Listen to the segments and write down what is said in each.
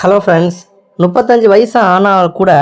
Hello friends முப்பத்தஞ்சு வயசு ஆனால் கூட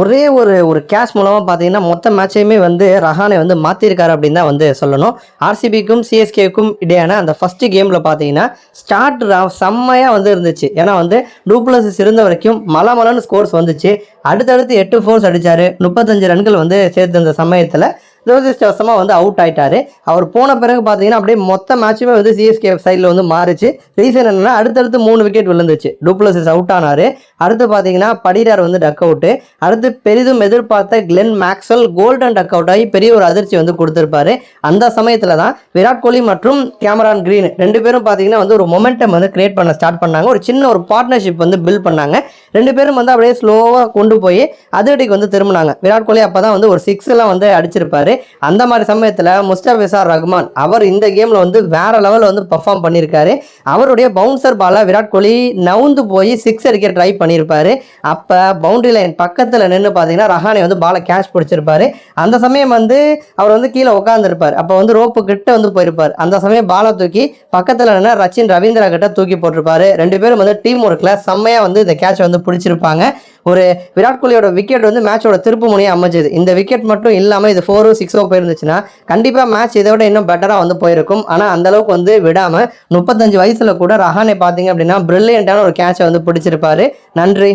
ஒரே ஒரு ஒரு கேஷ் மூலமாக பார்த்தீங்கன்னா மொத்த மேட்சையுமே வந்து ரஹானை வந்து மாற்றிருக்காரு அப்படின்னு தான் வந்து சொல்லணும். ஆர்சிபிக்கும் சிஎஸ்கேக்கும் இடையான அந்த ஃபஸ்ட்டு கேமில் பார்த்தீங்கன்னா ஸ்டார்ட் செம்மையாக வந்து இருந்துச்சு. ஏன்னா வந்து டூப்ளஸஸ் இருந்த வரைக்கும் மலை மலன்னு ஸ்கோர்ஸ் வந்துச்சு. அடுத்தடுத்து எட்டு ஃபோர்ஸ் அடித்தார் முப்பத்தஞ்சு ரன்கள் வந்து சேர்த்து சமயத்தில் துரதிருஷ்டவசமாக வந்து அவுட் ஆகிட்டார் அவர் போன பிறகு பார்த்தீங்கன்னா அப்படியே மொத்த மேட்சுமே வந்து சிஎஸ்கே சைடில் வந்து மாறிச்சு. ரீசன் என்னென்னா அடுத்தடுத்து மூணு விக்கெட் விழுந்துச்சு டூப்ளசிஸ் அவுட் ஆனார். அடுத்து பார்த்தீங்கன்னா படிடார் வந்து டக் அவுட்டு அடுத்து பெரிதும் எதிர்பார்த்த Glenn Maxwell golden duck out ஆகி பெரிய ஒரு அதிர்ச்சி வந்து கொடுத்துருப்பாரு. அந்த சமயத்தில் தான் விராட் கோலி மற்றும் கேமரான் கிரீன் ரெண்டு பேரும் பார்த்தீங்கன்னா வந்து ஒரு மொமெண்டம் வந்து கிரியேட் பண்ண ஸ்டார்ட் பண்ணாங்க. ஒரு சின்ன ஒரு பார்ட்னர்ஷிப் வந்து பில்ட் பண்ணாங்க. ரெண்டு பேரும் வந்து அப்படியே ஸ்லோவாக கொண்டு போய் அதிரடிக்கு வந்து திரும்பினாங்க. விராட் கோலி அப்போ தான் வந்து ஒரு சிக்ஸ் எல்லாம் வந்து அடிச்சிருப்பாரு. அந்த மாதிரி சமயத்தில் முஸ்தபிசார் ரஹ்மான் அவர் இந்த கேமில் வந்து வேற லெவலில் வந்து பெர்ஃபார்ம் பண்ணியிருக்காரு. அவருடைய பவுன்சர் பாலை விராட் கோலி நவுந்து போய் சிக்ஸ் அடிக்க ட்ரை பண்ணியிருப்பாரு. அப்போ பவுண்டரி லைன் பக்கத்தில் நின்று பார்த்தீங்கன்னா ரஹானே வந்து பாலை கேஷ் பிடிச்சிருப்பாரு. அந்த சமயம் வந்து அவர் வந்து கீழே உட்காந்துருப்பார் அப்போ வந்து ரோப்பு கிட்ட வந்து போயிருப்பார். அந்த சமயம் பாலை தூக்கி பக்கத்தில் நின்று ரச்சின் ரவீந்திரா கிட்ட தூக்கி போட்டிருப்பாரு. ரெண்டு பேரும் வந்து டீம் ஒர்க்கில் செம்மையாக வந்து இந்த கேட்சை வந்து பிடிச்சிருப்பாங்க. ஒரு விராட் கோலியோட விக்கெட் வந்து மேட்சோட திருப்பு முனையாக அமைஞ்சது. இந்த விக்கெட் மட்டும் இல்லாமல் இது ஃபோரோ சிக்ஸோ போயிருந்துச்சுன்னா கண்டிப்பாக மேட்ச் இதை விட இன்னும் பெட்டராக வந்து போயிருக்கும். ஆனால் அந்த அளவுக்கு வந்து விடாமல் முப்பத்தஞ்சு வயசில் கூட ரஹானே பார்த்தீங்க அப்படின்னா பிரில்லியண்ட்டான ஒரு கேட்சை வந்து பிடிச்சிருப்பாரு. நன்றி.